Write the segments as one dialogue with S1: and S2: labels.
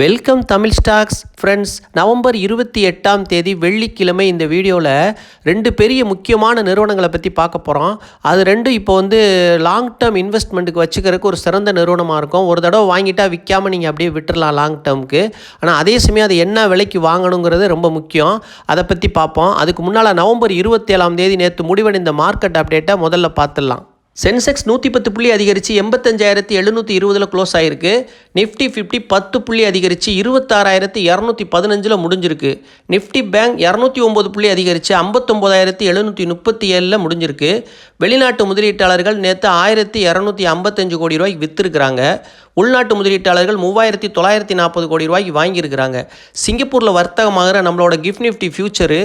S1: Welcome Tamil stocks friends November இருபத்தி எட்டாம் தேதி வெள்ளிக்கிழமை இந்த வீடியோவில் ரெண்டு பெரிய முக்கியமான நிறுவனங்களை பற்றி பார்க்க போகிறோம் அது ரெண்டும் இப்போ வந்து லாங் டேர்ம் இன்வெஸ்ட்மெண்ட்டுக்கு வச்சுக்கிறதுக்கு ஒரு சிறந்த நிறுவனமாக இருக்கும். ஒரு தடவை வாங்கிட்டா விற்காமல் நீங்கள் அப்படியே விட்டுடலாம் லாங் டேர்முக்கு ஆனால் அதே சமயம் அது என்ன விலைக்கு வாங்கணுங்கிறது ரொம்ப முக்கியம். அதை பற்றி பார்ப்போம். அதுக்கு முன்னால் நவம்பர் இருபத்தேழாம் தேதி நேற்று முடிவடைந்த மார்க்கெட் அப்டேட்டை முதல்ல பார்த்துடலாம். சென்செக்ஸ் நூற்றி பத்து புள்ளி அதிகரித்து எண்பத்தஞ்சாயிரத்தி எழுநூற்றி இருபதில் க்ளோஸ் ஆயிருக்கு. நிஃப்டி ஃபிஃப்டி பத்து புள்ளி அதிகரித்து இருபத்தாறாயிரத்தி இரநூத்தி பதினஞ்சில் முடிஞ்சிருக்கு. நிஃப்டி பேங்க் இரநூத்தி ஒம்பது புள்ளி அதிகரித்து ஐம்பத்தொம்போதாயிரத்தி எழுநூற்றி முப்பத்தி ஏழில் முடிஞ்சிருக்கு. வெளிநாட்டு முதலீட்டாளர்கள் நேற்று ஆயிரத்தி இரநூத்தி ஐம்பத்தஞ்சு கோடி ரூபாய்க்கு விற்றுருக்குறாங்க உள்நாட்டு முதலீட்டாளர்கள் மூவாயிரத்தி தொள்ளாயிரத்தி நாற்பது கோடி ரூபாய்க்கு வாங்கியிருக்கிறாங்க. சிங்கப்பூரில் வர்த்தகமாகிற நம்மளோட கிஃப்ட் நிஃப்டி ஃபியூச்சரு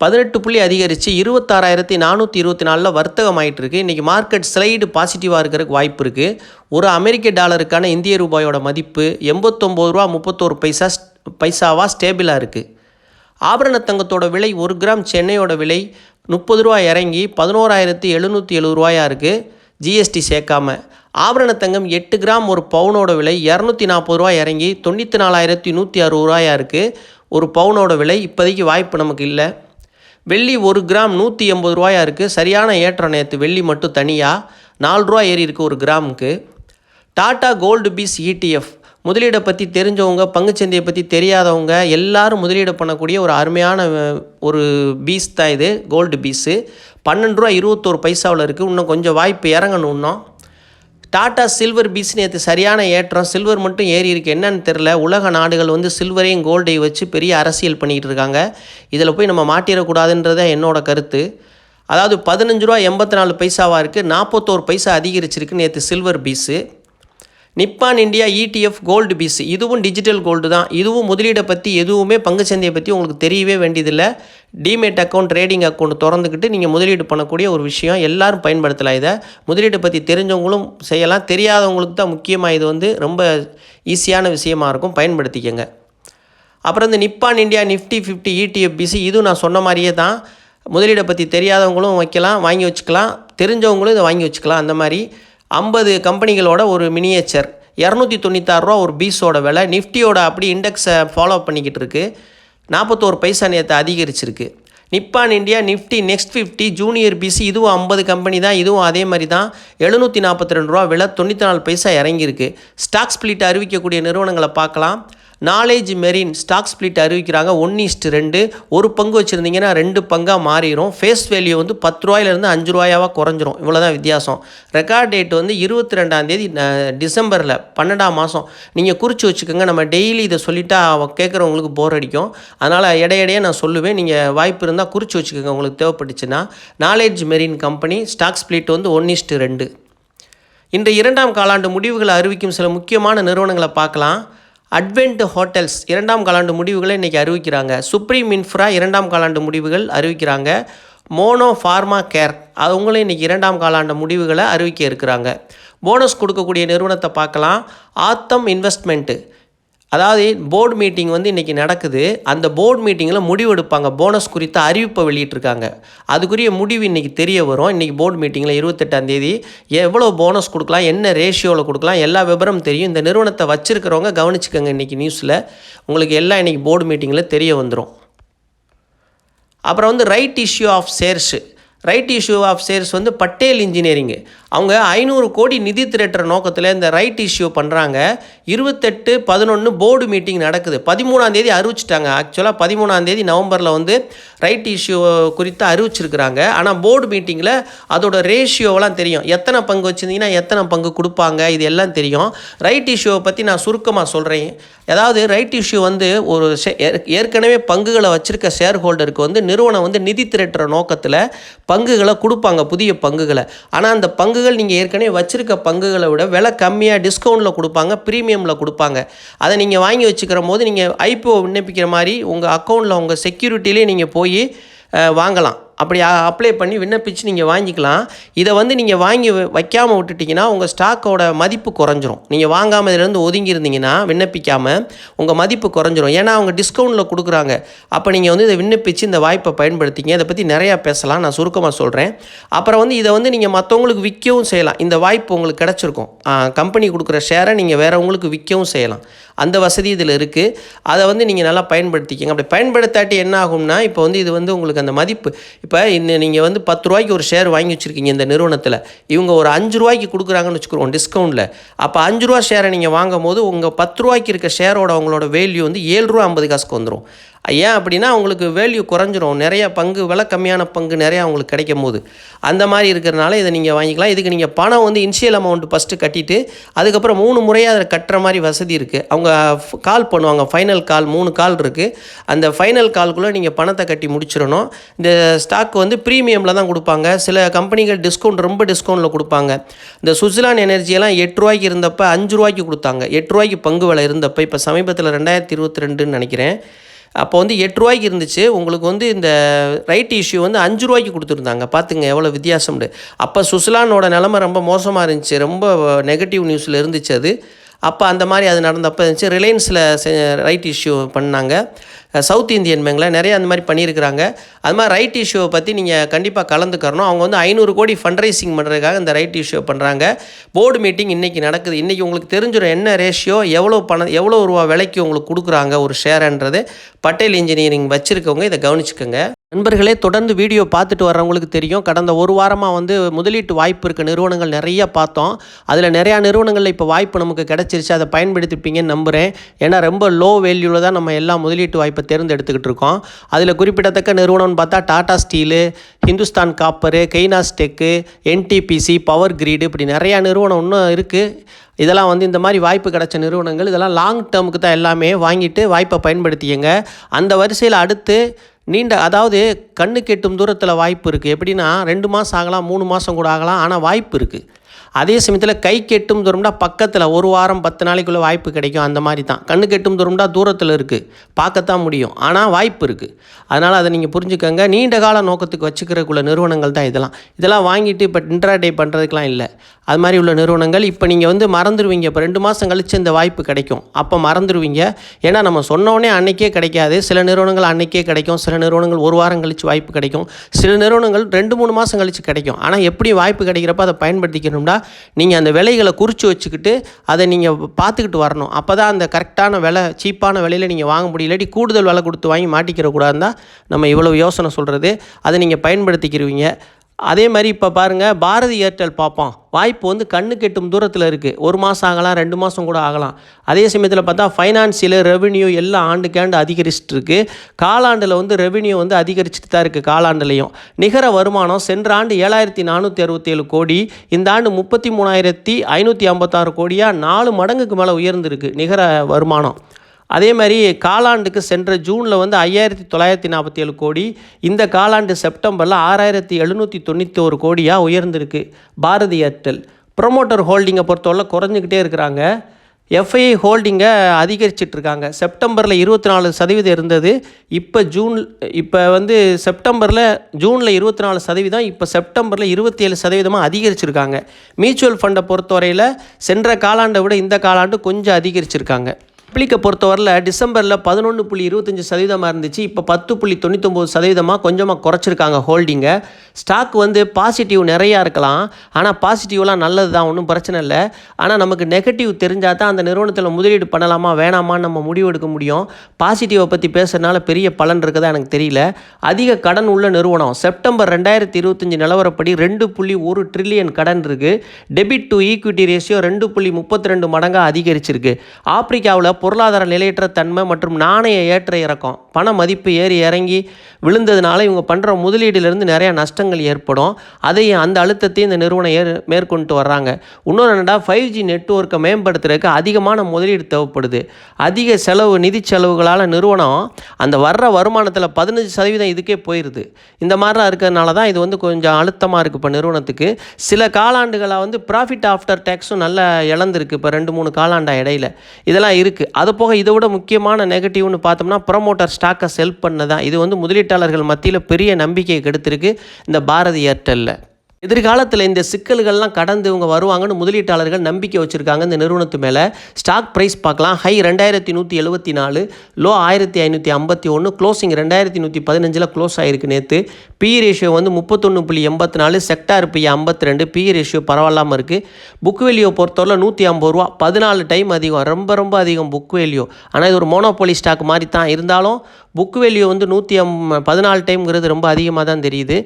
S1: பதினெட்டு புள்ளி அதிகரித்து இருபத்தாறாயிரத்தி நானூற்றி இருபத்தி நாலில் வர்த்தகம் ஆகிட்டு இன்றைக்கி மார்க்கெட் ஸ்லைடு பாசிட்டிவாக இருக்கிறதுக்கு வாய்ப்பு இருக்குது ஒரு அமெரிக்க டாலருக்கான இந்திய ரூபாயோட மதிப்பு எண்பத்தொம்போது ரூபா முப்பத்தோரு பைசா பைசாவாக ஸ்டேபிளாக இருக்குது ஆபரண தங்கத்தோட விலை ஒரு கிராம் சென்னையோட விலை முப்பது ரூபா இறங்கி பதினோராயிரத்தி எழுநூற்றி எழுபது ரூபாயாக இருக்குது ஜிஎஸ்டி சேர்க்காம. ஆபரண தங்கம் எட்டு கிராம் ஒரு பவுனோட விலை இரநூத்தி நாற்பது ரூபா இறங்கி தொண்ணூற்றி நாலாயிரத்தி நூற்றி அறுபது ரூபாயா இருக்குது ஒரு பவுனோட விலை இப்போதைக்கு வாய்ப்பு நமக்கு இல்லை. வெள்ளி ஒரு கிராம் நூற்றி எண்பது ரூபாயா இருக்குது சரியான ஏற்றம் நேற்று வெள்ளி மட்டும் தனியாக நாலு ரூபா ஏறி இருக்குது ஒரு கிராமுக்கு. டாடா கோல்டு பீஸ் இடிஎஃப் முதலீடை பற்றி தெரிஞ்சவங்க பங்குச்சந்தையை பற்றி தெரியாதவங்க எல்லாரும் முதலீடு பண்ணக்கூடிய ஒரு அருமையான ஒரு பீஸ் தான் இது கோல்டு பீஸு. பன்னெண்டு ரூபா இருபத்தோரு பைசாவில் இருக்குது இன்னும் கொஞ்சம் வாய்ப்பு இறங்கணும் இன்னும். டாடா சில்வர் பீஸ் நேற்று சரியான ஏற்றம். சில்வர் மட்டும் ஏறி இருக்கு. என்னன்னு தெரில உலக நாடுகள் வந்து சில்வரையும் கோல்டையும் வச்சு பெரிய அரசியல் பண்ணிகிட்டு இருக்காங்க. இதில் போய் நம்ம மாட்டிடக்கூடாதுன்றத என்னோட கருத்து. அதாவது பதினஞ்சு ரூபா எண்பத்தி நாலு பைசாவாக இருக்குது நாற்பத்தோரு பைசா அதிகரிச்சிருக்கு நேற்று silver BeES Nippon India ETF gold BeES இதுவும் டிஜிட்டல் கோல்டு தான். இதுவும் முதலீடை பற்றி எதுவுமே பங்குச்சந்தையை பற்றி உங்களுக்கு தெரியவே வேண்டியதில்லை. டிமேட் அக்கௌண்ட் ட்ரேடிங் அக்கௌண்ட் திறந்துக்கிட்டு நீங்கள் முதலீடு பண்ணக்கூடிய ஒரு விஷயம். எல்லாரும் பயன்படுத்தலாம் இதை. முதலீடை பற்றி தெரிஞ்சவங்களும் செய்யலாம். தெரியாதவங்களுக்கு தான் முக்கியமாக இது வந்து ரொம்ப ஈஸியான விஷயமா இருக்கும். பயன்படுத்திக்கங்க. அப்புறம் இந்த Nippon India Nifty fifty ETF BeES இதுவும் நான் சொன்ன மாதிரியே தான். முதலீடை பற்றி தெரியாதவங்களும் வைக்கலாம் வாங்கி வச்சுக்கலாம். தெரிஞ்சவங்களும் இதை வாங்கி வச்சுக்கலாம். அந்த மாதிரி. ஐம்பது கம்பெனிகளோட ஒரு மினியேச்சர் இரநூத்தி தொண்ணூத்தாறுரூவா ஒரு பீஸோட விலை. நிஃப்டியோட அப்படி இண்டெக்ஸை ஃபாலோ பண்ணிக்கிட்டு இருக்கு. நாற்பத்தோரு பைசா நேற்று அதிகரிச்சிருக்கு. Nippon India Nifty next fifty junior BeES இதுவும் ஐம்பது கம்பெனி தான். இதுவும் அதே மாதிரி தான். எழுநூற்றி நாற்பத்தி ரெண்டு ரூபா விலை. தொண்ணூற்றி நாலு பைசா இறங்கியிருக்கு. ஸ்டாக் ஸ்பிளிட் அறிவிக்கக்கூடிய நிறுவனங்களை பார்க்கலாம். நாலேஜ் மெரின் ஸ்டாக் ஸ்பிளிட் அறிவிக்கிறாங்க. ஒன் ஈஸ்ட் ரெண்டு. ஒரு பங்கு வச்சுருந்தீங்கன்னா ரெண்டு பங்காக மாறிடும் ஃபேஸ் வேல்யூ வந்து பத்து ரூபாயிலேருந்து அஞ்சு ரூபாயாவாக குறைஞ்சிரும். இவ்வளோ தான் வித்தியாசம். ரெக்கார்ட் டேட் வந்து இருபத்தி ரெண்டாம் தேதி டிசம்பரில் பன்னெண்டாம் மாதம் நீங்கள் குறித்து வச்சுக்கோங்க. நம்ம டெய்லி இதை சொல்லிட்டா கேட்குறவங்களுக்கு போர் அடிக்கும். அதனால் இடையிடையே நான் சொல்லுவேன். நீங்கள் வாய்ப்பு இருந்தால் குறித்து வச்சுக்கோங்க. உங்களுக்கு தேவைப்பட்டுச்சுன்னா Knowledge Marine company stock split வந்து ஒன் இஸ்ட் ரெண்டு. இந்த இரண்டாம் காலாண்டு முடிவுகளை அறிவிக்கும் சில முக்கியமான நிறுவனங்களை பார்க்கலாம். அட்வென்ட் ஹோட்டல்ஸ் இரண்டாம் காலாண்டு முடிவுகளை இன்றைக்கி அறிவிக்கிறாங்க. சுப்ரீம் இன்ஃப்ரா இரண்டாம் காலாண்டு முடிவுகள் அறிவிக்கிறாங்க. மோனோ ஃபார்மா கேர் அவங்களும் இன்றைக்கி இரண்டாம் காலாண்டு முடிவுகளை அறிவிக்க இருக்கிறாங்க. போனஸ் கொடுக்கக்கூடிய நிறுவனத்தை பார்க்கலாம். ஆத்தம் இன்வெஸ்ட்மெண்ட்டு அதாவது போர்டு மீட்டிங் வந்து இன்றைக்கி நடக்குது. அந்த போர்டு மீட்டிங்கில் முடிவு எடுப்பாங்க போனஸ் குறித்த அறிவிப்பை வெளியிட்டிருக்காங்க. அதுக்குரிய முடிவு இன்றைக்கி தெரிய வரும். இன்றைக்கி போர்டு மீட்டிங்கில் இருபத்தெட்டாம் தேதி எவ்வளோ போனஸ் கொடுக்கலாம் என்ன ரேஷியோவில் கொடுக்கலாம் எல்லா விவரம் தெரியும். இந்த நிறுவனத்தை வச்சுருக்கிறவங்க கவனிச்சுக்கோங்க இன்றைக்கி நியூஸில் உங்களுக்கு எல்லாம் இன்றைக்கி போர்டு மீட்டிங்கில் தெரிய வந்துடும் அப்புறம் வந்து right issue of shares right issue of shares வந்து பட்டேல் இன்ஜினியரிங்கு அவங்க ஐநூறு கோடி நிதி திரட்டுற நோக்கத்தில் இந்த ரைட் இஷ்யூ பண்ணுறாங்க இருபத்தெட்டு பதினொன்று போர்டு மீட்டிங் நடக்குது. பதிமூணாந்தேதி அறிவிச்சிட்டாங்க. ஆக்சுவலாக பதிமூணாந்தேதி நவம்பரில் வந்து ரைட் இஷ்யூ குறித்து அறிவிச்சிருக்கிறாங்க. ஆனால் போர்டு மீட்டிங்கில் அதோட ரேஷியோவெலாம் தெரியும். எத்தனை பங்கு வச்சுருந்தீங்கன்னா எத்தனை பங்கு கொடுப்பாங்க? இது எல்லாம் தெரியும். ரைட் இஷ்யூவை பற்றி நான் சுருக்கமாக சொல்கிறேன் அதாவது ரைட் இஷ்யூ வந்து ஒரு ஏற்கனவே பங்குகளை வச்சுருக்க ஷேர் ஹோல்டருக்கு வந்து நிறுவனம் வந்து நிதி திரட்டுற நோக்கத்தில் பங்குகளை கொடுப்பாங்க புதிய பங்குகளை. ஆனால் அந்த பங்குகள் நீங்கள் ஏற்கனவே வச்சுருக்க பங்குகளை விட விலை கம்மியாக டிஸ்கவுண்ட்டில் கொடுப்பாங்க ப்ரீமியமில் கொடுப்பாங்க. அதை நீங்கள் வாங்கி வச்சுக்கிற போது நீங்கள் ஐபிஓ விண்ணப்பிக்கிற மாதிரி உங்கள் அக்கௌண்ட்டில் உங்கள் செக்யூரிட்டிலே நீங்கள் போய் வாங்கலாம். அப்படி அப்ளை பண்ணி விண்ணப்பிச்சு நீங்கள் வாங்கிக்கலாம். இதை வந்து நீங்கள் வாங்கி வைக்காமல் விட்டுட்டிங்கன்னா உங்கள் ஸ்டாக்கோட மதிப்பு குறைஞ்சிரும். நீங்கள் வாங்காமல் இதிலேருந்து ஒதுங்கி இருந்தீங்கன்னா விண்ணப்பிக்காமல் உங்கள் மதிப்பு குறைஞ்சிரும். ஏன்னா அவங்க டிஸ்கவுண்ட்டில் கொடுக்குறாங்க. அப்போ நீங்கள் வந்து இதை விண்ணப்பிச்சு இந்த வாய்ப்பை பயன்படுத்திங்க. இதை பற்றி நிறையா பேசலாம். நான் சுருக்கமாக சொல்கிறேன் அப்புறம் வந்து இதை வந்து நீங்கள் மற்றவங்களுக்கு விற்கவும் செய்யலாம். இந்த வாய்ப்பு உங்களுக்கு கிடச்சிருக்கும். கம்பெனி கொடுக்குற ஷேரை நீங்கள் வேறவங்களுக்கு விற்கவும் செய்யலாம். அந்த வசதி இதில் இருக்குது அதை வந்து நீங்கள் நல்லா பயன்படுத்திக்கங்க. அப்படி பயன்படுத்தாட்டி என்ன ஆகும்னா இப்போ வந்து இது வந்து உங்களுக்கு அந்த மதிப்பு இப்போ இந்த நீங்கள் வந்து பத்து ரூபாய்க்கு ஒரு ஷேர் வாங்கி வச்சுருக்கீங்க இந்த நிறுவனத்தில். இவங்க ஒரு அஞ்சு ரூபாய்க்கு கொடுக்குறாங்கன்னு வச்சுக்கிறோம் டிஸ்கவுண்ட்டில் அப்போ அஞ்சு ரூபா ஷேரை நீங்கள் வாங்கும் போது உங்கள் பத்து ரூபாய்க்கு இருக்க ஷேரோட அவங்களோட வேல்யூ வந்து ஏழு ரூபா ஐம்பது காசுக்கு வந்துடும் ஏன் அப்படின்னா அவங்களுக்கு வேல்யூ குறைஞ்சிரும். நிறைய பங்கு விலை கம்மியான பங்கு நிறையா அவங்களுக்கு கிடைக்கும் போது. அந்த மாதிரி இருக்கிறனால இதை நீங்கள் வாங்கிக்கலாம். இதுக்கு நீங்கள் பணம் வந்து இன்ஷியல் அமௌண்ட் ஃபஸ்ட்டு கட்டிட்டு அதுக்கப்புறம் மூணு முறையாக அதை கட்டுற மாதிரி வசதி இருக்குது அவங்க கால் பண்ணுவாங்க. ஃபைனல் கால் மூணு கால் இருக்குது அந்த ஃபைனல் கால்குள்ளே நீங்கள் பணத்தை கட்டி முடிச்சிடணும். இந்த ஸ்டாக் வந்து ப்ரீமியமில் தான் கொடுப்பாங்க. சில கம்பெனிகள் டிஸ்கவுண்ட் ரொம்ப டிஸ்கவுண்ட்டில் கொடுப்பாங்க. இந்த சுவிட்சர்லாண்ட் எனர்ஜியெல்லாம் எட்டு ரூபாய்க்கு இருந்தப்போ அஞ்சு ரூபாய்க்கு கொடுத்தாங்க. எட்டு ரூபாய்க்கு பங்கு விலை இருந்தப்போ இப்போ சமீபத்தில் ரெண்டாயிரத்தி இருபத்தி ரெண்டுன்னு நினைக்கிறேன். அப்போ வந்து எட்டு ரூபாய்க்கு இருந்துச்சு. உங்களுக்கு வந்து இந்த ரைட் இஷ்யூ வந்து அஞ்சு ரூபாய்க்கு கொடுத்துருந்தாங்க. பார்த்துங்க எவ்வளோ வித்தியாசம்னு. அப்போ சுசிலானோட நிலமை ரொம்ப மோசமாக இருந்துச்சு. ரொம்ப நெகட்டிவ் நியூஸில் இருந்துச்சு அது. அப்போ அந்த மாதிரி அது நடந்தப்போ இருந்துச்சு. ரிலையன்ஸில் ரைட் இஷ்யூ பண்ணாங்க. சவுத் இந்தியன் பேங்கில் நிறைய அந்த மாதிரி பண்ணியிருக்கிறாங்க. அது மாதிரி ரைட் இஷ்யூவை பற்றி நீங்கள் கண்டிப்பாக கலந்துக்கறணும். அவங்க வந்து ஐநூறு கோடி ஃபண்ட் ரைசிங் பண்ணுறதுக்காக இந்த ரைட் இஷ்யூ பண்ணுறாங்க போர்டு மீட்டிங் இன்றைக்கி நடக்குது. இன்றைக்கி உங்களுக்கு தெரிஞ்சிடும் என்ன ரேஷியோ எவ்வளோ பணம் எவ்வளோ ரூபா விலைக்கு உங்களுக்கு கொடுக்குறாங்க ஒரு ஷேர்ன்றது. பட்டேல் இன்ஜினியரிங் வச்சுருக்கவங்க இதை கவனிச்சுக்கோங்க. நண்பர்களே தொடர்ந்து வீடியோ பார்த்துட்டு வர்றவங்களுக்கு தெரியும். கடந்த ஒரு வாரமாக வந்து முதலீட்டு வாய்ப்பு இருக்க நிறுவனங்கள் நிறைய பார்த்தோம். அதில் நிறையா நிறுவனங்களில் இப்போ வாய்ப்பு நமக்கு கிடச்சிருச்சு. அதை பயன்படுத்திப்பீங்கன்னு நம்புகிறேன் ஏன்னா ரொம்ப லோ வேல்யூவில் தான் நம்ம எல்லா முதலீட்டு வாய்ப்பு தேர்ந்தெடுத்துக்கிட்டு இருக்கோம் அதில் குறிப்பிடத்தக்க நிறுவனம்னு பார்த்தா Tata steel Hindustan copper Kaynes tech NTPC power grid இப்படி நிறையா நிறுவனம் இன்னும் இருக்குது இதெல்லாம் வந்து இந்த மாதிரி வாய்ப்பு கிடைச்ச நிறுவனங்கள். இதெல்லாம் லாங் டேர்முக்கு தான் எல்லாமே வாங்கிட்டு வாய்ப்பை பயன்படுத்தியங்க அந்த வரிசையில் அடுத்து நீண்ட அதாவது கண்ணு கெட்டும் தூரத்தில் வாய்ப்பு இருக்குது எப்படின்னா ரெண்டு மாதம் ஆகலாம் மூணு மாதம் கூட ஆகலாம் ஆனால் வாய்ப்பு இருக்குது அதே சமயத்தில் கை கெட்டும் தூரம்னா பக்கத்தில் ஒரு வாரம் பத்து நாளைக்குள்ளே வாய்ப்பு கிடைக்கும். அந்த மாதிரி தான் கண்ணு கெட்டும் தூரம்னா தூரத்தில் இருக்குது பார்க்கத்தான் முடியும். ஆனால் வாய்ப்பு இருக்குது அதனால் அதை நீங்கள் புரிஞ்சுக்கோங்க. நீண்ட கால நோக்கத்துக்கு வச்சுக்கிறக்குள்ள நிறுவனங்கள் தான் இதெல்லாம். இதெல்லாம் வாங்கிட்டு இப்போ இன்ட்ராடே பண்ணுறதுக்கெலாம் இல்லை. அது மாதிரி உள்ள நிறுவனங்கள். இப்போ நீங்கள் வந்து மறந்துடுவீங்க இப்போ ரெண்டு மாதம் கழித்து இந்த வாய்ப்பு கிடைக்கும். அப்போ மறந்துடுவீங்க ஏன்னா நம்ம சொன்னோடனே அன்னைக்கே கிடைக்காது. சில நிறுவனங்கள் அன்னைக்கே கிடைக்கும். சில நிறுவனங்கள் ஒரு வாரம் கழித்து வாய்ப்பு கிடைக்கும். சில நிறுவனங்கள் ரெண்டு மூணு மாதம் கழித்து கிடைக்கும். ஆனால் எப்படி வாய்ப்பு கிடைக்கிறப்ப அதை பயன்படுத்திக்கணும்னா நீங்கள் அந்த விலைகளை குறித்து வச்சுக்கிட்டு அதை நீங்கள் பார்த்துக்கிட்டு வரணும். அப்போ தான் அந்த கரெக்டான விலை சீப்பான விலையில் நீங்கள் வாங்க முடியும். இல்லாட்டி கூடுதல் விலை கொடுத்து வாங்கி மாட்டிக்கிற கூடாதுன்னு தான் நம்ம இவ்வளோ யோசனை சொல்கிறது அதை நீங்கள் பயன்படுத்திக்கிருவீங்க. அதே மாதிரி இப்போ பாருங்கள் பாரதி ஏர்டெல் பார்ப்போம் வாய்ப்பு வந்து கண்ணு கெட்டும் தூரத்தில் இருக்குது ஒரு மாதம் ஆகலாம் ரெண்டு மாதம் கூட ஆகலாம். அதே சமயத்தில் பார்த்தா ஃபைனான்சியல் ரெவென்யூ எல்லாம் ஆண்டுக்காண்டு அதிகரிச்சுட்டு இருக்குது காலாண்டில் வந்து ரெவென்யூ வந்து அதிகரிச்சுட்டு தான் இருக்குது காலாண்டுலேயும். நிகர வருமானம் சென்ற ஆண்டு ஏழாயிரத்தி நானூற்றி அறுபத்தேழு கோடி. இந்த ஆண்டு முப்பத்தி மூணாயிரத்தி ஐநூற்றி ஐம்பத்தாறு கோடியாக நாலு மடங்குக்கு மேலே உயர்ந்திருக்கு நிகர வருமானம். அதே மாதிரி காலாண்டுக்கு சென்ற ஜூனில் வந்து ஐயாயிரத்தி தொள்ளாயிரத்தி நாற்பத்தி ஏழு கோடி இந்த காலாண்டு செப்டம்பரில் ஆறாயிரத்தி எழுநூற்றி தொண்ணூற்றி ஒரு கோடியாக உயர்ந்திருக்கு. பாரதி ஏர்டெல். ப்ரொமோட்டர் ஹோல்டிங்கை பொறுத்தவரை குறைஞ்சிக்கிட்டே இருக்கிறாங்க. எஃப்ஐஐ ஹோல்டிங்கை அதிகரிச்சிட்ருக்காங்க செப்டம்பரில் இருபத்தி நாலு சதவீதம் இருந்தது. இப்போ ஜூன் இப்போ வந்து செப்டம்பரில் ஜூனில் இருபத்தி நாலு சதவீதம் இப்போ செப்டம்பரில் இருபத்தி ஏழு சதவீதமாக அதிகரிச்சிருக்காங்க. மியூச்சுவல் ஃபண்டை பொறுத்தவரையில் சென்ற காலாண்டை விட இந்த காலாண்டு கொஞ்சம் அதிகரிச்சிருக்காங்க. பப்ளிக்கை பொறுத்தவரையில் டிசம்பரில் பதினொன்று புள்ளி இருபத்தஞ்சி சதவீதமாக இருந்துச்சு. இப்போ பத்து புள்ளி தொண்ணூத்தொம்பது சதவீதமாக கொஞ்சமாக குறைச்சிருக்காங்க ஹோல்டிங்கை ஸ்டாக் வந்து பாசிட்டிவ் நிறையா இருக்கலாம். ஆனால் பாசிட்டிவ்லாம் நல்லது தான் ஒன்றும் பிரச்சனை இல்லை. ஆனால் நமக்கு நெகட்டிவ் தெரிஞ்சால் தான் அந்த நிறுவனத்தில் முதலீடு பண்ணலாமா வேணாமான்னு நம்ம முடிவெடுக்க முடியும். பாசிட்டிவை பற்றி பேசுகிறதுனால பெரிய பலன் இருக்குதா எனக்கு தெரியல. அதிக கடன் உள்ள நிறுவனம். செப்டம்பர் ரெண்டாயிரத்தி இருபத்தஞ்சி நிலவரப்படி ரெண்டு புள்ளி ஒரு ட்ரில்லியன் கடன் இருக்குது டெபிட் டு ஈக்விட்டி ரேஷியோ ரெண்டு புள்ளி முப்பத்தி ரெண்டு மடங்காக அதிகரிச்சிருக்கு. ஆப்பிரிக்காவில் பொருளாதார நிலையற்ற தன்மை மற்றும் நாணய ஏற்ற இறக்கம். பண மதிப்பு ஏறி இறங்கி விழுந்ததுனால இவங்க பண்ணுற முதலீடுலேருந்து நிறையா நஷ்டங்கள் ஏற்படும். அதையும் அந்த அழுத்தத்தையும் இந்த நிறுவனம் ஏற் மேற்கொண்டு வர்றாங்க. இன்னொன்று என்னடா ஃபைவ் ஜி நெட்ஒர்க்கை மேம்படுத்துறதுக்கு அதிகமான முதலீடு தேவைப்படுது. அதிக செலவு நிதி செலவுகளால் நிறுவனம் அந்த வர்ற வருமானத்தில் பதினஞ்சு சதவீதம் இதுக்கே போயிடுது இந்த மாதிரிலாம் இருக்கிறதுனால தான் இது வந்து கொஞ்சம் அழுத்தமாக இருக்குது இப்போ நிறுவனத்துக்கு. சில காலாண்டுகளாக வந்து ப்ராஃபிட் ஆஃப்டர் டேக்ஸும் நல்லா இழந்திருக்கு இப்போ ரெண்டு மூணு காலாண்டா இடையில. இதெல்லாம் இருக்குது அது போக இதை விட முக்கியமான நெகட்டிவ்னு பார்த்தோம்னா ப்ரொமோட்டர் ஸ்டாக்கை செல் பண்ணதான். இது வந்து முதலீட்டாளர்கள் மத்தியில் பெரிய நம்பிக்கையை கெடுத்திருக்கு. இந்த பாரதி ஏர்டெல்லில் எதிர்காலத்தில் இந்த சிக்கல்கள்லாம் கடந்து இவங்க வருவாங்கன்னு முதலீட்டாளர்கள் நம்பிக்கை வச்சுருக்காங்க. இந்த நிறுவனத்து மேலே ஸ்டாக் ப்ரைஸ் பார்க்கலாம். ஹை ரெண்டாயிரத்தி நூற்றி எழுபத்தி நாலு லோ ஆயிரத்தி ஐநூற்றி ஐம்பத்தி ஒன்று க்ளோசிங் ரெண்டாயிரத்தி நூற்றி பதினஞ்சில் க்ளோஸ் ஆகிருக்கு நேற்று பி ரேஷியோ வந்து முப்பத்தொன்று புள்ளி எண்பத்தி நாலு செக்டார் பி ஐம்பத்தி ரெண்டு பி ரேஷியோ பரவாயில்லாமல் இருக்குது புக் வேல்யூ பொறுத்தவரை நூற்றி ஐம்பது ரூபா. பதினாலு டைம் அதிகம். ரொம்ப ரொம்ப அதிகம் புக் வேல்யூ ஆனால் இது ஒரு மோனோபோலி ஸ்டாக் மாதிரி தான் இருந்தாலும் புக் வேல்யூ வந்து நூற்றி அம் பதினாலு டைம்ங்கிறது ரொம்ப அதிகமாக தான் தெரியுது.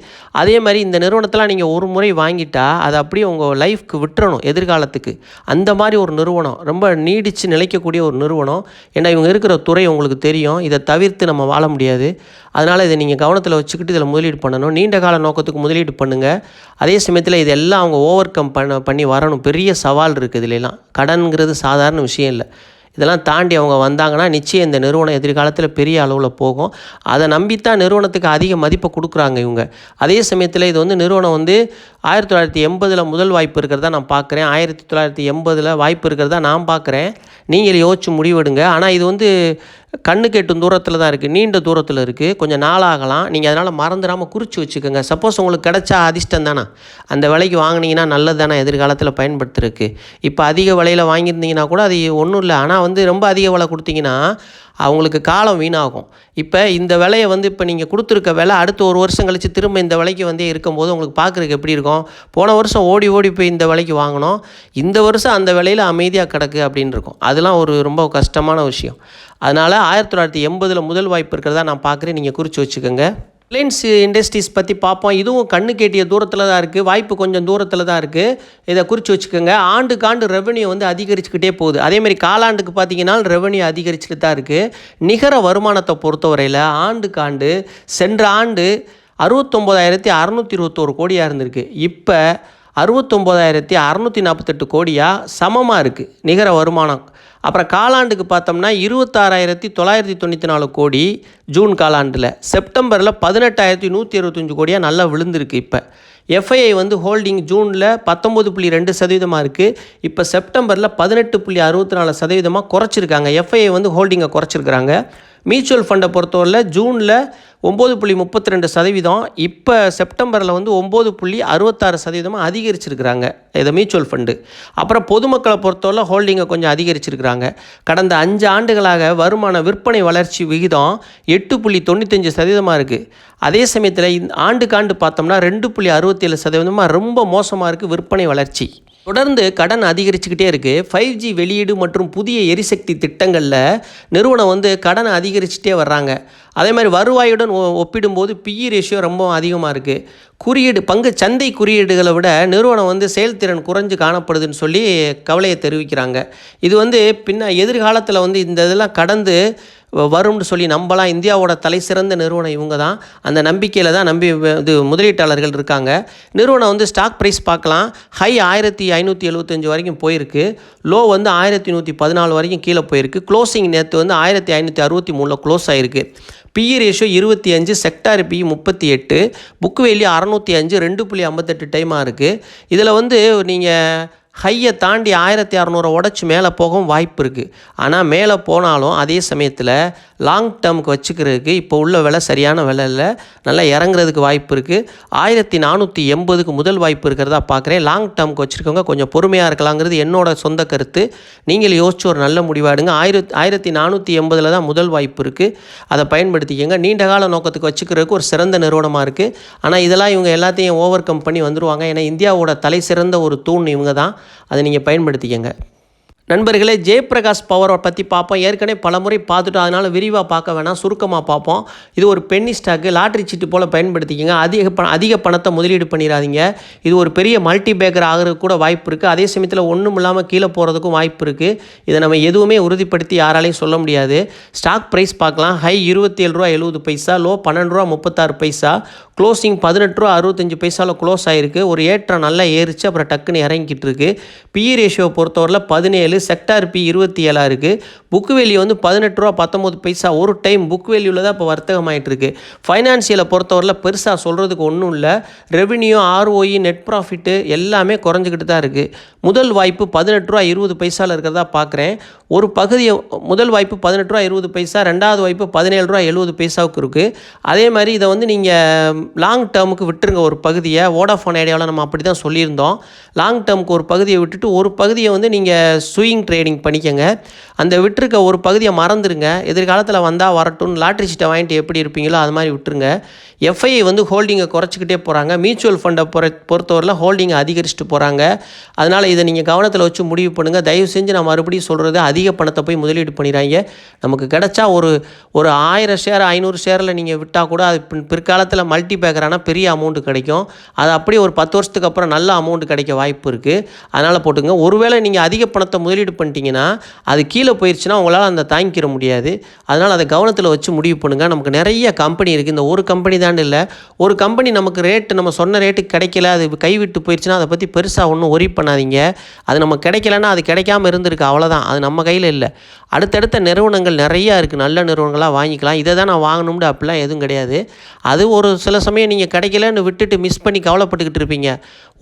S1: அதே மாதிரி இந்த நிறுவனத்தில் நீங்கள் ஒரு முறை வாங்கிட்டா அதை அப்படியே உங்கள் லைஃப்க்கு விட்டுறணும் எதிர்காலத்துக்கு. அந்த மாதிரி ஒரு நிறுவனம் ரொம்ப நீடித்து நிலைக்கக்கூடிய ஒரு நிறுவனம். ஏன்னா இவங்க இருக்கிற துறை உங்களுக்கு தெரியும். இதை தவிர்த்து நம்ம வாழ முடியாது. அதனால் இதை நீங்கள் கவனத்தில் வச்சுக்கிட்டு இதில் முதலீடு பண்ணணும். நீண்ட கால நோக்கத்துக்கு முதலீடு பண்ணுங்கள் அதே சமயத்தில் இதெல்லாம் அவங்க ஓவர் கம் பண்ண பண்ணி வரணும். பெரிய சவால் இருக்குது இதுலலாம் கடன்கிறது சாதாரண விஷயம் இல்லை. இதெல்லாம் தாண்டி அவங்க வந்தாங்கன்னா நிச்சயம் இந்த நிறுவனம் எதிர்காலத்தில் பெரிய அளவில் போகும். அதை நம்பித்தான் நிறுவனத்துக்கு அதிக மதிப்பை கொடுக்குறாங்க இவங்க. அதே சமயத்தில் இது வந்து நிறுவனம் வந்து ஆயிரத்தி தொள்ளாயிரத்தி எண்பதில் முதல் வாய்ப்பு இருக்கிறதா நான் பார்க்குறேன் ஆயிரத்தி தொள்ளாயிரத்தி எண்பதில் வாய்ப்பு இருக்கிறதா நான் பார்க்குறேன் நீங்கள் யோசிச்சு முடிவெடுங்க. ஆனால் இது வந்து கண்ணு கெட்டும் தூரத்தில் தான் இருக்குது நீண்ட தூரத்தில் இருக்குது கொஞ்சம் நாளாகலாம். நீங்கள் அதனால் மறந்துடாமல் குறித்து வச்சுக்கோங்க. சப்போஸ் உங்களுக்கு கிடைச்சா அதிர்ஷ்டம் தானே? அந்த விலைக்கு வாங்கினீங்கன்னா நல்லது தானே எதிர்காலத்தில் பயன்படுத்துறதுக்கு. இப்போ அதிக விலையில் வாங்கியிருந்தீங்கன்னா கூட அது ஒன்றும் இல்லை. ஆனால் வந்து ரொம்ப அதிக விலை கொடுத்தீங்கன்னா அவங்களுக்கு காலம் வீணாகும். இப்போ இந்த விலையை வந்து இப்போ நீங்கள் கொடுத்துருக்க விலை அடுத்த ஒரு வருஷம் கழித்து திரும்ப இந்த விலைக்கு வந்து இருக்கும்போது உங்களுக்கு பார்க்குறதுக்கு எப்படி இருக்கும்? போன வருஷம் ஓடி ஓடி போய் இந்த விலைக்கு வாங்கினோம். இந்த வருஷம் அந்த விலையில் அமைதியாக கிடக்கு அப்படின்னு இருக்கும். அதெல்லாம் ஒரு ரொம்ப கஷ்டமான விஷயம். அதனால் ஆயிரத்தி தொள்ளாயிரத்தி எண்பதில் முதல் வாய்ப்பு இருக்கிறதா நான் பார்க்குறேன் நீங்கள் குறித்து வச்சுக்கோங்க. ரிலையன்ஸ் இண்டஸ்ட்ரீஸ் பற்றி பார்ப்போம் இதுவும் கண்ணு கேட்டிய தூரத்தில் தான் இருக்குது வாய்ப்பு கொஞ்சம் தூரத்தில் தான் இருக்குது இதை குறித்து வச்சுக்கோங்க. ஆண்டுக்காண்டு ரெவன்யூ வந்து அதிகரிச்சுக்கிட்டே போகுது. அதேமாதிரி காலாண்டுக்கு பார்த்தீங்கன்னா ரெவன்யூ அதிகரிச்சுட்டு தான் இருக்குது நிகர வருமானத்தை பொறுத்தவரையில் ஆண்டுக்காண்டு சென்ற ஆண்டு அறுபத்தொம்போதாயிரத்தி அறநூற்றி இருபத்தோரு கோடியாக இருந்திருக்கு. இப்போ அறுபத்தொம்போதாயிரத்தி அறநூற்றி நாற்பத்தெட்டு கோடியாக சமமாக இருக்குது நிகர வருமானம். அப்புறம் காலாண்டுக்கு பார்த்தோம்னா இருபத்தாறாயிரத்தி தொள்ளாயிரத்தி தொண்ணூற்றி நாலு கோடி ஜூன் காலாண்டில். செப்டம்பரில் பதினெட்டாயிரத்தி நூற்றி இருபத்தஞ்சு கோடியாக நல்லா விழுந்திருக்கு இப்போ. எஃப்ஐஐ வந்து ஹோல்டிங் ஜூனில் பத்தொம்பது புள்ளி ரெண்டு சதவீதமாக இருக்குது இப்போ செப்டம்பரில் பதினெட்டு புள்ளி அறுபத்தி நாலு சதவீதமாக குறைச்சிருக்காங்க. எஃப்ஐஐ வந்து ஹோல்டிங்கை குறைச்சிருக்கிறாங்க. மியூச்சுவல் ஃபண்டை பொறுத்தவரையில் ஜூனில் ஒம்பது புள்ளி முப்பத்தி ரெண்டு சதவீதம் இப்போ செப்டம்பரில் வந்து ஒம்பது புள்ளி அறுபத்தாறு சதவீதமாக அதிகரிச்சிருக்கிறாங்க இதை மியூச்சுவல் ஃபண்டு. அப்புறம் பொதுமக்களை பொறுத்தவரை ஹோல்டிங்கை கொஞ்சம் அதிகரிச்சிருக்கிறாங்க. கடந்த அஞ்சு ஆண்டுகளாக வருமான விற்பனை வளர்ச்சி விகிதம் எட்டு புள்ளி தொண்ணூத்தஞ்சு சதவீதமாக இருக்குது அதே சமயத்தில் ஆண்டுக்காண்டு பார்த்தோம்னா ரெண்டு புள்ளி அறுபத்தேழு சதவீதமாக ரொம்ப மோசமாக இருக்குது விற்பனை வளர்ச்சி. தொடர்ந்து கடன் அதிகரிச்சுக்கிட்டே இருக்குது ஃபைவ் ஜி வெளியீடு மற்றும் புதிய எரிசக்தி திட்டங்களில் நிறுவனம் வந்து கடனை அதிகரிச்சுட்டே வர்றாங்க. அதே மாதிரி வருவாயுடன் ஒ- ஒப்பிடும்போது பிஇ ரேஷியோ ரொம்ப அதிகமாக இருக்குது குறியீடு பங்கு சந்தை குறியீடுகளை விட நிறுவனம் வந்து செயல்திறன் குறைஞ்சு காணப்படுதுன்னு சொல்லி கவலையை தெரிவிக்கிறாங்க. இது வந்து பின்ன எதிர்காலத்தில் வந்து இந்த இதெல்லாம் கடந்து வரும்னு சொல்லி நம்பலாம். இந்தியாவோட தலை சிறந்த நிறுவனம் இவங்க தான். அந்த நம்பிக்கையில் தான் நம்பி இது முதலீட்டாளர்கள் இருக்காங்க. நிறுவனம் வந்து ஸ்டாக் ப்ரைஸ் பார்க்கலாம். ஹை ஆயிரத்தி ஐநூற்றி எழுபத்தஞ்சு வரைக்கும் போயிருக்கு. லோ வந்து ஆயிரத்தி நூற்றி பதினாலு வரைக்கும் கீழே போயிருக்கு. க்ளோசிங் நேற்று வந்து ஆயிரத்தி ஐநூற்றி அறுபத்தி மூணில் க்ளோஸ் ஆயிருக்கு. பிஇ ரேஷியோ இருபத்தி அஞ்சு செக்டார் பி முப்பத்தி எட்டு. புக் வேல்யூ அறநூற்றி அஞ்சு ரெண்டு புள்ளி ஐம்பத்தெட்டு டைமாக இருக்குது இதில் வந்து நீங்கள் ஹையை தாண்டி ஆயிரத்தி அறநூறு உடச்சி மேலே போகவும் வாய்ப்பு இருக்குது ஆனால் மேலே போனாலும் அதே சமயத்தில் லாங் டேர்முக்கு வச்சுக்கிறதுக்கு இப்போ உள்ள விலை சரியான விலை இல்லை. நல்லா இறங்குறதுக்கு வாய்ப்பு இருக்குது ஆயிரத்தி நானூற்றி எண்பதுக்கு முதல் வாய்ப்பு இருக்கிறதா பார்க்குறேன். லாங் டேர்முக்கு வச்சுருக்கவங்க கொஞ்சம் பொறுமையாக இருக்கலாங்கிறது என்னோட சொந்த கருத்து. நீங்கள் யோசிச்சு ஒரு நல்ல முடிவாடுங்க ஆயிரத்தி ஆயிரத்தி நானூற்றி எண்பதில் தான் முதல் வாய்ப்பு இருக்குது அதை பயன்படுத்திக்கங்க. நீண்ட கால நோக்கத்துக்கு வச்சுக்கிறதுக்கு ஒரு சிறந்த நிறுவனமாக இருக்குது ஆனால் இதெல்லாம் இவங்க எல்லாத்தையும் ஓவர் கம் பண்ணி வந்துருவாங்க. ஏன்னா இந்தியாவோட தலை சிறந்த ஒரு தூண் இவங்க தான் அதை நீங்கள் பயன்படுத்திக்கங்க. நண்பர்களே ஜெயபிரகாஷ் பவரை பற்றி பார்ப்போம். ஏற்கனவே பல முறை பார்த்துட்டோம். அதனால் விரிவாக பார்க்க வேணாம் சுருக்கமாக பார்ப்போம். இது ஒரு பென்னி ஸ்டாக்கு லாட்ரி சீட்டு போல் பயன்படுத்திக்கிங்க. அதிக பணம் அதிக பணத்தை முதலீடு பண்ணிடாதீங்க இது ஒரு பெரிய மல்டி பேக்கர் ஆகிறதுக்கு கூட வாய்ப்பு இருக்குது அதே சமயத்தில் ஒன்றும் இல்லாமல் கீழே போகிறதுக்கும் வாய்ப்பு இருக்குது இதை நம்ம எதுவுமே உறுதிப்படுத்தி யாராலையும் சொல்ல முடியாது. ஸ்டாக் ப்ரைஸ் பார்க்கலாம். ஹை இருபத்தி ஏழு ரூபா எழுபது பைசா லோ பன்னெண்டு ரூபா முப்பத்தாறு பைசா. க்ளோசிங் பதினெட்டு ரூபா அறுபத்தஞ்சு பைசாவில் க்ளோஸ் ஆகிருக்கு ஒரு ஏற்றம் நல்லா ஏறிச்சு. அப்புறம் டக்குன்னு இறங்கிக்கிட்டு இருக்கு. பிஇ ரேஷியோ பொறுத்தவரையில் பதினேழு ஏழு செக்டார் பி இருபத்தி ஏழாக இருக்குது புக் வேல்யூ வந்து பதினெட்டு ரூபா பத்தொம்போது பைசா ஒரு டைம் புக் வேல்யூவில் தான் இப்போ வர்த்தகம் ஆகிட்டுருக்கு ஃபைனான்சியலை பொறுத்தவரையில் பெருசாக சொல்கிறதுக்கு ஒன்றும் இல்லை. ரெவென்யூ ஆர்ஓஇ நெட் ப்ராஃபிட்டு எல்லாமே குறைஞ்சிக்கிட்டு தான் இருக்குது முதல் வாய்ப்பு பதினெட்டு ரூபா இருபது பைசாவில் இருக்கிறதா பார்க்குறேன் ஒரு பகுதியை முதல் வாய்ப்பு பதினெட்டு ரூபா இருபது பைசா ரெண்டாவது வாய்ப்பு பதினேழு ரூபா எழுபது பைசாவுக்கு இருக்குது அதே மாதிரி இதை வந்து நீங்கள் லாங் டேர்முக்கு விட்டுருங்க ஒரு பகுதியை. வோடாஃபோன் ஐடியாவில் நம்ம அப்படி தான் சொல்லியிருந்தோம் லாங் டேர்முக்கு ஒரு பகுதியை விட்டுட்டு ஒரு பகுதியை வந்து நீங்கள் ஸ்விங் ட்ரேடிங் பண்ணிக்கங்க. அந்த விட்டுருக்க ஒரு பகுதியை மறந்துடுங்க எதிர்காலத்தில் வந்தால் வரட்டும்னு லாட்ரி சீட்டை வாங்கிட்டு எப்படி இருப்பீங்களோ அது மாதிரி விட்டுருங்க. எஃப்ஐஐ வந்து ஹோல்டிங்கை குறைச்சிக்கிட்டே போகிறாங்க மியூச்சுவல் ஃபண்டை பொற பொறுத்தவரையில் ஹோல்டிங்கை அதிகரிச்சுட்டு போகிறாங்க அதனால் இதை நீங்கள் கவனத்தில் வச்சு முடிவு பண்ணுங்கள் தயவு செஞ்சு நான் மறுபடியும் சொல்கிறது அதிக பணத்தை போய் முதலீடு பண்ணிடுறாங்க நமக்கு கிடைச்சா ஒரு ஒரு ஆயிரம் ஷேர் ஐநூறு ஷேரில் நீங்கள் விட்டால் கூட அது பின் பிற்காலத்தில் மல்டி பேக்கரான பெரிய அமௌண்ட்டு கிடைக்கும். அது அப்படியே ஒரு பத்து வருஷத்துக்கு அப்புறம் நல்ல அமௌண்ட் கிடைக்க வாய்ப்பு இருக்குது அதனால் போட்டுங்க ஒருவேளை நீங்கள் அதிக பணத்தை முதலீடு பண்ணிட்டீங்கன்னா அது கீழே போயிடுச்சுன்னா உங்களால் அந்த தாங்கிக்கிற முடியாது. அதனால் அதை கவனத்தில் வச்சு முடிவு பண்ணுங்கள் நமக்கு நிறைய கம்பெனி இருக்குது இந்த ஒரு கம்பெனி தான் இல்லை. ஒரு கம்பெனி நமக்கு ரேட்டு நம்ம சொன்ன ரேட்டுக்கு கிடைக்கல. அது கைவிட்டு போயிடுச்சுன்னா அதை பற்றி பெருசாக ஒன்றும் ஒரி பண்ணாதீங்க. அது நம்ம கிடைக்கலன்னா அது கிடைக்காம இருந்திருக்கு. அவ்வளோதான் அது நம்ம கையில் இல்லை. அடுத்தடுத்த நிறுவனங்கள் நிறையா இருக்குது நல்ல நிறுவனங்களாக வாங்கிக்கலாம். இதை தான் நான் வாங்கணும்னு அப்படிலாம் எதுவும் கிடையாது. அது ஒரு சில சமயம் நீங்கள் கிடைக்கலன்னு விட்டுட்டு மிஸ் பண்ணி கவலைப்பட்டுக்கிட்டு இருப்பீங்க.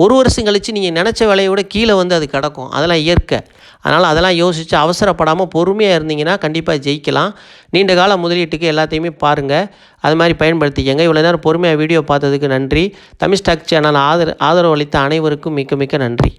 S1: ஒரு வருஷம் கழித்து நீங்கள் நினச்ச விலையை விட கீழே வந்து அது கிடக்கும். அதெல்லாம் இயற்கை. அதனால் அதெல்லாம் யோசித்து அவசரப்படாமல் பொறுமையாக இருந்தீங்கன்னா கண்டிப்பாக ஜெயிக்கலாம். நீண்ட கால முதலீட்டுக்கு எல்லாத்தையுமே பாருங்கள் அது மாதிரி பயன்படுத்திக்கங்க. இவ்வளோ நேரம் பொறுமையாக வீடியோ பார்த்ததுக்கு நன்றி. தமிழ் ஸ்டாக் சேனல் ஆதர ஆதரவு அளித்த அனைவருக்கும் மிக்க மிக்க நன்றி.